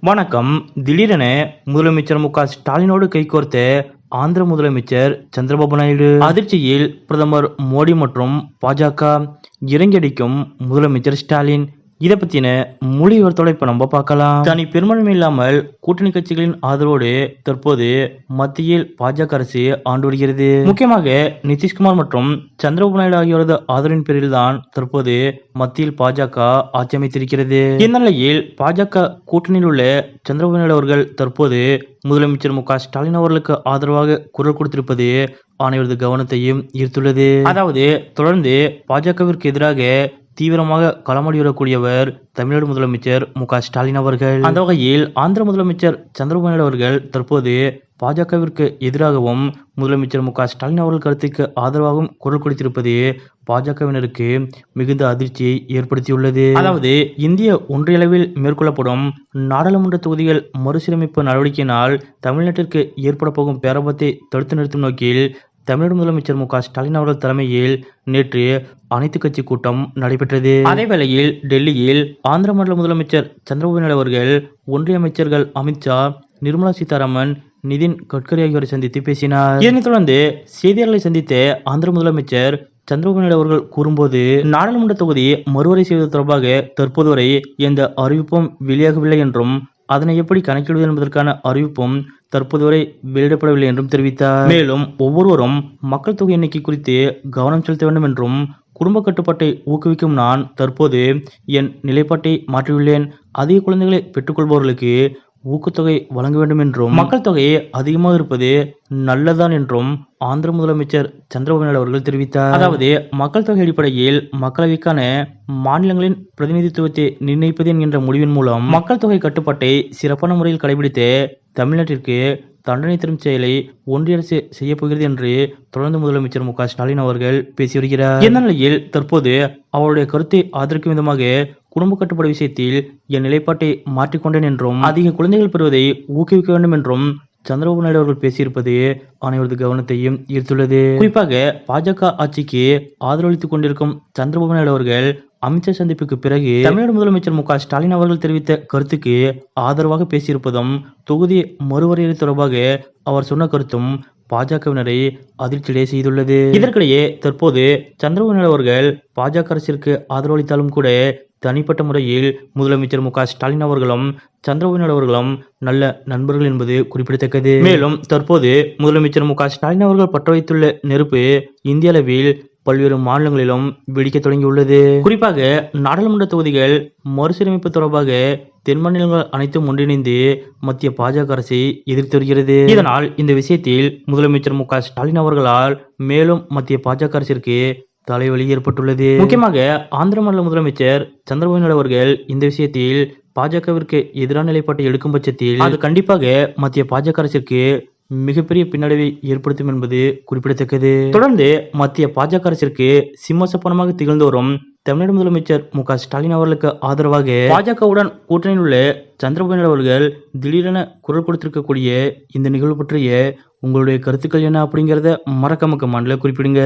வணக்கம். திடீரென முதலமைச்சர் மு க ஸ்டாலினோடு கைகோர்த்த ஆந்திர முதலமைச்சர் சந்திரபாபு நாயுடு. அதிர்ச்சியில் பிரதமர் மோடி மற்றும் பாஜக இறங்கியடிக்கும் முதலமைச்சர் ஸ்டாலின். இதை பத்தின முழு விவரத்தோட இப்ப நம்ம பார்க்கலாம். தனி பெரும்பான்மை இல்லாமல் கூட்டணி கட்சிகளின் ஆதரவோடு தற்போது மத்தியில் பாஜக அரசு ஆண்டு வருகிறது. முக்கியமாக நிதிஷ்குமார் மற்றும் சந்திரபாபு நாயுடு ஆகியோரது ஆதரவின் பேரில் தான் தற்போது மத்தியில் பாஜக ஆட்சி அமைத்திருக்கிறது. இந்நிலையில் பாஜக கூட்டணியில் உள்ள சந்திரபாபு நாயுடு அவர்கள் தற்போது முதலமைச்சர் மு க ஸ்டாலின் அவர்களுக்கு ஆதரவாக குரல் கொடுத்திருப்பது அனைவரது கவனத்தையும் ஈர்த்துள்ளது. அதாவது தொடர்ந்து பாஜகவிற்கு எதிராக தீவிரமாக களமாடியக்கூடியவர் தமிழ்நாடு முதலமைச்சர் மு க ஸ்டாலின் அவர்கள். அந்த வகையில் ஆந்திர முதலமைச்சர் சந்திரபாபு நாயுடு அவர்கள் தற்போது பாஜகவிற்கு எதிராகவும் முதலமைச்சர் மு க ஸ்டாலின் அவர்கள் கருத்துக்கு ஆதரவாகவும் குரல் கொடுத்திருப்பது பாஜகவினருக்கு மிகுந்த அதிர்ச்சியை ஏற்படுத்தியுள்ளது. அதாவது இந்திய ஒன்றியளவில் மேற்கொள்ளப்படும் நாடாளுமன்ற தொகுதிகள் மறுசீரமைப்பு நடவடிக்கையினால் தமிழ்நாட்டிற்கு ஏற்பட போகும் பேரபத்தை தடுத்து நிறுத்தும் நோக்கில் தமிழக முதலமைச்சர் மு க ஸ்டாலின் அவர்கள் தலைமையில் நேற்று அனைத்து கட்சி கூட்டம் நடைபெற்றது. அதே வேளையில் டெல்லியில் ஆந்திர மாநில முதலமைச்சர் சந்திரபாபு நாயுடு அவர்கள் ஒன்றிய அமைச்சர்கள் அமித்ஷா நிர்மலா சீதாராமன் நிதின் கட்கரி ஆகியோரை சந்தித்து பேசினார். இதனைத் தொடர்ந்து செய்தியாளர்களை சந்தித்த ஆந்திர முதலமைச்சர் சந்திரபாபு நாயுடு அவர்கள் கூறும்போது நாடாளுமன்ற தொகுதி மறுவரை செய்வது தொடர்பாக தற்போது வரை எந்த அறிவிப்பும் வெளியாகவில்லை என்றும் அதனை எப்படி கணக்கிடுவது என்பதற்கான அறிவிப்பும் தற்போது வரை வெளியிடப்படவில்லை என்றும் தெரிவித்தார். மேலும் ஒவ்வொருவரும் மக்கள் தொகை எண்ணிக்கை குறித்து கவனம் செலுத்த வேண்டும் என்றும் குடும்ப கட்டுப்பாட்டை ஊக்குவிக்கும் நான் தற்போது என் நிலைப்பாட்டை மாற்றியுள்ளேன். அதிக குழந்தைகளை பெற்றுக்கொள்பவர்களுக்கு ஊக்கத்தொகை வழங்க வேண்டும் என்றும் மக்கள் தொகை அதிகமாக இருப்பது நல்லதான் என்றும் ஆந்திர முதலமைச்சர் சந்திரபாபு நாயுடு அவர்கள் தெரிவித்தார். அதாவது மக்கள் தொகை அடிப்படையில் மக்களவைக்கான மாநிலங்களின் பிரதிநிதித்துவத்தை நிர்ணயிப்பது என்கின்ற முடிவின் மூலம் மக்கள் தொகை கட்டுப்பாட்டை சிறப்பான முறையில் கடைபிடித்து தமிழ்நாட்டிற்கு தண்டனை தரும் செயலை ஒன்றிய அரசு செய்ய போகிறது என்று தொடர்ந்து முதலமைச்சர் மு க ஸ்டாலின் அவர்கள் பேசி வருகிறார். இந்த நிலையில் தற்போது அவருடைய கருத்தை ஆதரிக்கும் விதமாக குடும்ப கட்டுப்பாடு விஷயத்தில் என் நிலைப்பாட்டை மாற்றிக்கொண்டேன் என்றும் அதிக குழந்தைகள் பெறுவதை ஊக்குவிக்க வேண்டும் என்றும் சந்திரபாபு நாயுடு அவர்கள் பேசியிருப்பது அனைவரது கவனத்தையும் ஈர்த்துள்ளது. குறிப்பாக பாஜக ஆட்சிக்கு ஆதரவளித்துக் கொண்டிருக்கும் சந்திரபாபு நாயுடு அவர்கள் அமித்ஷா சந்திப்புக்கு பிறகு தமிழ்நாடு முதலமைச்சர் மு ஸ்டாலின் அவர்கள் தெரிவித்த கருத்துக்கு ஆதரவாக பேசியிருப்பதும் தொகுதி மறுவரையறை தொடர்பாக அவர் சொன்ன கருத்தும் பாஜகவினரை அதிர்ச்சியடைய செய்துள்ளது. இதற்கிடையே தற்போது சந்திரபாபு அவர்கள் பாஜக அரசிற்கு ஆதரவளித்தாலும் கூட தனிப்பட்ட முறையில் முதலமைச்சர் மு ஸ்டாலின் அவர்களும் சந்திரபாபு அவர்களும் நல்ல நண்பர்கள் என்பது குறிப்பிடத்தக்கது. மேலும் தற்போது முதலமைச்சர் மு ஸ்டாலின் அவர்கள் பற்ற வைத்துள்ள நெருப்பு இந்திய அளவில் பல்வேறு மாநிலங்களிலும் வெடிக்க தொடங்கியுள்ளது. குறிப்பாக நாடாளுமன்ற தொகுதிகள் மறுசீரமைப்பு தொடர்பாக தென் மாநிலங்கள் அனைத்தும் ஒன்றிணைந்து மத்திய பாஜக அரசை எதிர்த்து வருகிறது. இதனால் இந்த விஷயத்தில் முதலமைச்சர் மு ஸ்டாலின் அவர்களால் மேலும் மத்திய பாஜக அரசிற்கு தலைவலி ஏற்பட்டுள்ளது. முக்கியமாக ஆந்திர மாநில முதலமைச்சர் சந்திரபாபு நாயுடு அவர்கள் இந்த விஷயத்தில் பாஜகவிற்கு எதிரான நிலைப்பாட்டை எடுக்கும் பட்சத்தில் அது கண்டிப்பாக மத்திய பாஜக அரசிற்கு மிகப்பெரிய பின்னடைவை ஏற்படுத்தும் என்பது குறிப்பிடத்தக்கது. தொடர்ந்து மத்திய பாஜக அரசிற்கு சிம்மசப்பனமாக திகழ்ந்து வரும் தமிழ்நாடு முதலமைச்சர் மு க ஸ்டாலின் அவர்களுக்கு ஆதரவாக பாஜகவுடன் கூட்டணியில் உள்ள சந்திரபாபு அவர்கள் திடீரென குரல் கொடுத்திருக்கக்கூடிய இந்த நிகழ்வு பற்றிய உங்களுடைய கருத்துக்கள் என்ன அப்படிங்கிறத மறக்காம கமெண்ட்ல குறிப்பிடுங்க.